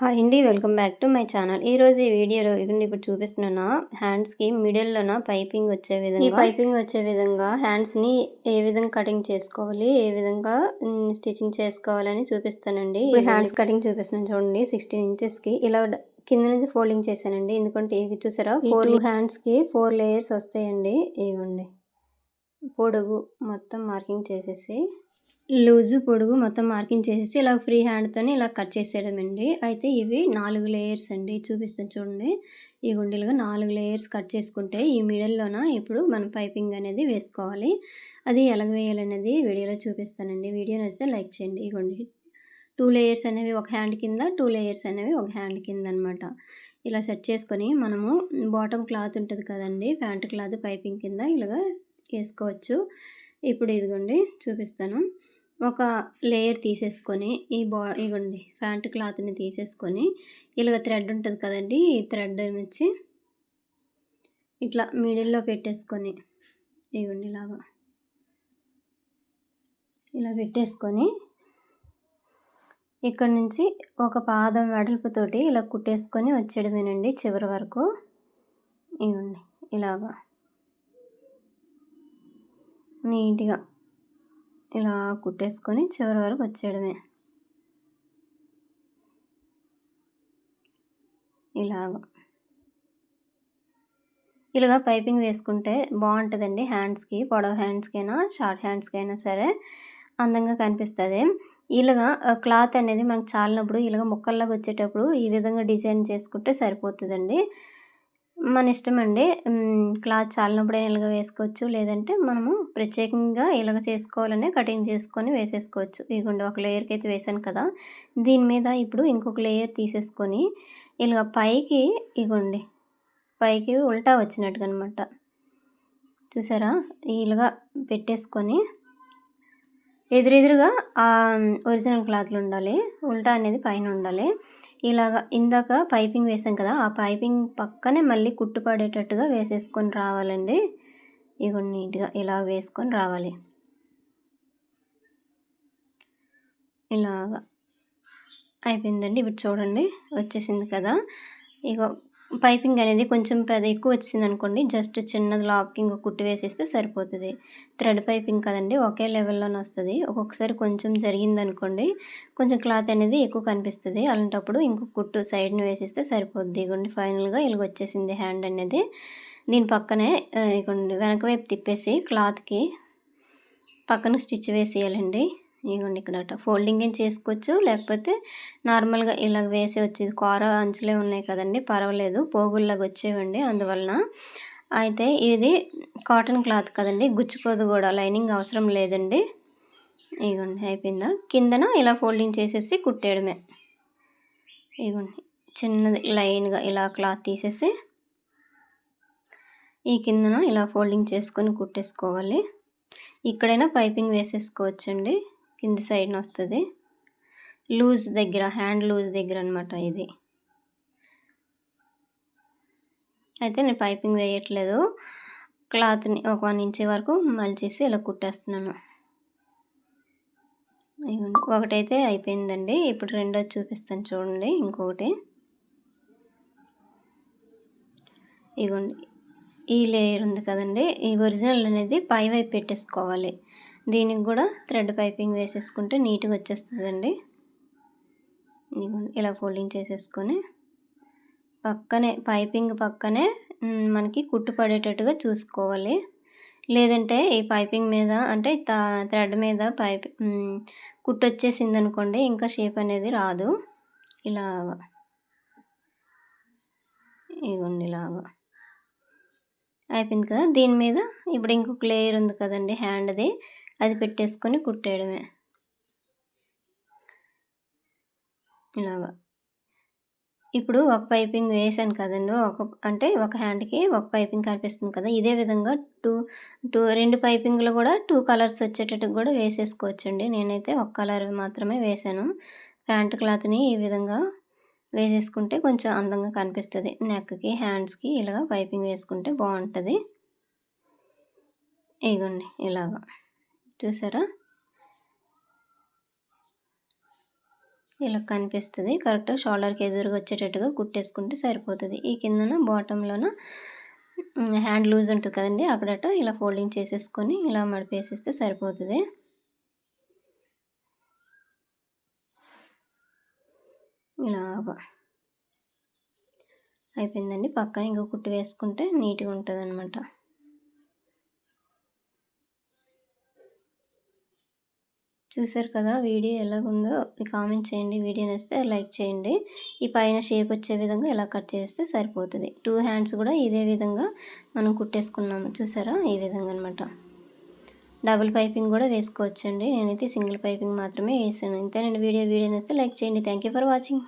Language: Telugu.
హాయ్ అండి welcome back to my channel. ఈ రోజు ఈ వీడియోలో ఇవ్వండి ఇప్పుడు చూపిస్తున్న హ్యాండ్స్కి మిడిల్లోన పైపింగ్ వచ్చే విధంగా? ఈ పైపింగ్ వచ్చే విధంగా హ్యాండ్స్ని ఏ విధంగా కటింగ్ చేసుకోవాలి ఏ విధంగా స్టిచ్చింగ్ చేసుకోవాలని చూపిస్తానండి. హ్యాండ్స్ కటింగ్ చూపిస్తున్నాను చూడండి సిక్స్టీన్ ఇంచెస్కి ఇలా కింద నుంచి ఫోల్డింగ్ చేశానండి. ఎందుకంటే ఇది చూసారా ఫోర్ హ్యాండ్స్కి ఫోర్ లేయర్స్ వస్తాయండి. ఇవ్వండి పొడుగు మొత్తం మార్కింగ్ చేసేసి. లూజు పొడుగు మొత్తం మార్కింగ్ చేసేసి ఇలా ఫ్రీ హ్యాండ్తో ఇలా కట్ చేసేయడం అండి అయితే ఇవి నాలుగు లేయర్స్ అండి. చూపిస్తాను చూడండి. ఈ గుండెలుగా నాలుగు లేయర్స్ కట్ చేసుకుంటే ఈ మిడిల్లోన ఇప్పుడు మనం పైపింగ్ అనేది వేసుకోవాలి. అది ఎలాగ వేయాలనేది వీడియోలో చూపిస్తానండి. వీడియో నచ్చితే లైక్ చేయండి. ఈ గుండె టూ లేయర్స్ అనేవి ఒక హ్యాండ్ కింద టూ లేయర్స్ అనేవి ఒక హ్యాండ్ కింద అనమాట ఇలా సెట్ చేసుకొని మనము బాటమ్ క్లాత్ ఉంటుంది కదండి. ప్యాంట్ క్లాత్ పైపింగ్ కింద ఇలాగా వేసుకోవచ్చు. ఇప్పుడు ఇదిగోండి. చూపిస్తాను. ఒక లేయర్ తీసేసుకొని ఈ బా ఇగోండి ఫ్యాంట్ క్లాత్ని తీసేసుకొని ఇలాగ థ్రెడ్ ఉంటుంది కదండి ఈ థ్రెడ్ వచ్చి ఇట్లా మిడిల్లో పెట్టేసుకొని ఇగోండి ఇలాగా. ఇలా పెట్టేసుకొని ఇక్కడ నుంచి ఒక పాదం వెడల్పుతోటి ఇలా కుట్టేసుకొని వచ్చేయడమేనండి చివరి వరకు. ఇవ్వండి ఇలాగా. నీట్గా ఇలా కుట్టేసుకొని చివరి వరకు వచ్చేయడమే. ఇలాగ. ఇలాగా పైపింగ్ వేసుకుంటే బాగుంటుందండి హ్యాండ్స్కి పొడవ హ్యాండ్స్కైనా షార్ట్ హ్యాండ్స్కైనా సరే అందంగా కనిపిస్తుంది. ఇలాగా క్లాత్ అనేది మనకు చాలినప్పుడు ఇలాగ ముక్కల్లాగా వచ్చేటప్పుడు ఈ విధంగా డిజైన్ చేసుకుంటే సరిపోతుందండి. మన ఇష్టం అండి క్లాత్ చాలినప్పుడే ఇలాగ వేసుకోవచ్చు? లేదంటే మనము ప్రత్యేకంగా ఇలాగ చేసుకోవాలనే కటింగ్ చేసుకొని వేసేసుకోవచ్చు. ఇదిగోండి ఒక లేయర్కి అయితే వేసాను కదా. దీని మీద ఇప్పుడు ఇంకొక లేయర్ తీసేసుకొని ఇలాగ పైకి ఇగోండి. పైకి ఉల్టా వచ్చినట్టుగా అనమాట చూసారా? ఇలాగా పెట్టేసుకొని ఎదురెదురుగా ఒరిజినల్ క్లాత్లు ఉండాలి ఉల్టా అనేది పైన ఉండాలి ఇలాగ ఇందాక పైపింగ్ వేసాం కదా ఆ పైపింగ్ పక్కనే మళ్ళీ కుట్టు పడేటట్టుగా వేసేసుకొని రావాలండి. ఇగో నీట్గా ఇలా వేసుకొని రావాలి. ఇలాగ అయిపోయిందండి. ఇప్పుడు చూడండి వచ్చేసింది కదా. ఇగో పైపింగ్ అనేది కొంచెం పెద్ద ఎక్కువ వచ్చింది అనుకోండి జస్ట్ చిన్నది లాప్కి ఇంకో కుట్టు వేసేస్తే సరిపోతుంది. థ్రెడ్ పైపింగ్ కదండి ఒకే లెవెల్లోనే వస్తుంది. ఒక్కొక్కసారి కొంచెం జరిగింది అనుకోండి కొంచెం క్లాత్ అనేది ఎక్కువ కనిపిస్తుంది. అలాంటప్పుడు ఇంకో కుట్టు సైడ్ని వేసేస్తే సరిపోద్ది. ఇగోండి ఫైనల్గా ఇలాగ వచ్చేసింది హ్యాండ్ అనేది. దీని పక్కనే ఇగోండి వెనక వైపు తిప్పేసి క్లాత్కి పక్కన స్టిచ్ వేసేయాలండి. ఇగోండి ఇక్కడ ఫోల్డింగ్ ఏం చేసుకోవచ్చు? లేకపోతే నార్మల్గా ఇలా వేసే వచ్చేది. కూర అంచులే ఉన్నాయి కదండి. పర్వాలేదు. పోగుల్లాగా వచ్చేవండి అందువలన. అయితే ఇది కాటన్ క్లాత్ కదండి. గుచ్చిపోదు కూడా. లైనింగ్ అవసరం లేదండి. ఇగోండి అయిపోయిందా? కిందన ఇలా ఫోల్డింగ్ చేసేసి కుట్టేయడమే. ఇగోండి చిన్నది లైన్గా ఇలా క్లాత్ తీసేసి ఈ కిందన ఇలా ఫోల్డింగ్ చేసుకొని కుట్టేసుకోవాలి. ఇక్కడైనా పైపింగ్ వేసేసుకోవచ్చండి. కింది సైడ్న వస్తుంది. లూజ్ దగ్గర హ్యాండ్ లూజ్ దగ్గర అనమాట ఇది. అయితే నేను పైపింగ్ వేయట్లేదు. క్లాత్ని ఒక వన్ ఇంచ్ వరకు మలిచేసి ఇలా కుట్టేస్తున్నాను. ఒకటైతే అయిపోయిందండి. ఇప్పుడు రెండోది చూపిస్తాను చూడండి ఇంకొకటి. ఇగోండి ఈ లేయర్ ఉంది కదండి. ఈ ఒరిజినల్ అనేది పై వైపు పెట్టేసుకోవాలి. దీనికి కూడా థ్రెడ్ పైపింగ్ వేసేసుకుంటే నీట్గా వచ్చేస్తుందండి. ఇలా ఫోల్డింగ్ చేసేసుకొని పక్కనే పైపింగ్ పక్కనే మనకి కుట్టు పడేటట్టుగా చూసుకోవాలి. లేదంటే ఈ పైపింగ్ మీద అంటే థ్రెడ్ మీద పైప్ కుట్టు వచ్చేసింది అనుకోండి ఇంకా షేప్ అనేది రాదు. ఇలాగా. ఇగోండి ఇలాగా. అయిపోయింది కదా? దీని మీద ఇప్పుడు ఇంకొక లేయర్ ఉంది కదండి హ్యాండ్ది. అది పెట్టేసుకొని కుట్టేయడమే. ఇలాగా. ఇప్పుడు ఒక పైపింగ్ వేసాను కదండి ఒక అంటే ఒక హ్యాండ్కి ఒక పైపింగ్ కనిపిస్తుంది కదా ఇదే విధంగా టూ టూ రెండు పైపింగ్లు కూడా టూ కలర్స్ వచ్చేటట్టు కూడా వేసేసుకోవచ్చండి. నేనైతే ఒక కలర్ మాత్రమే వేసాను. ప్యాంట్ క్లాత్ని ఈ విధంగా వేసేసుకుంటే కొంచెం అందంగా కనిపిస్తుంది. నెక్కి హ్యాండ్స్కి ఇలాగ పైపింగ్ వేసుకుంటే బాగుంటుంది. ఇగోండి ఇలాగా. చూసారా? ఇలా కనిపిస్తుంది. కరెక్ట్గా షోల్డర్కి ఎదురుగా వచ్చేటట్టుగా కుట్టేసుకుంటే సరిపోతుంది. ఈ కిందన బాటంలోన హ్యాండ్ లూజ్ ఉంటుంది కదండి అక్కడట ఇలా ఫోల్డింగ్ చేసేసుకొని ఇలా మడిపేసేస్తే సరిపోతుంది. ఇలాగా. అయిపోయిందండి. పక్కన ఇంకో కుట్టు వేసుకుంటే నీట్గా ఉంటుంది అనమాట చూసారు కదా వీడియో ఎలాగుందో కామెంట్ చేయండి. వీడియో నచ్చితే లైక్ చేయండి. ఈ పైన షేప్ వచ్చే విధంగా ఇలా కట్ చేస్తే సరిపోతుంది. టూ హ్యాండ్స్ కూడా ఇదే విధంగా మనం కుట్టేసుకున్నాము. చూసారా? ఈ విధంగా అనమాట డబుల్ పైపింగ్ కూడా వేసుకోవచ్చండి. నేనైతే సింగిల్ పైపింగ్ మాత్రమే వేసాను. ఇంతేనండి వీడియో. వీడియో నచ్చితే లైక్ చేయండి. Thank for watching.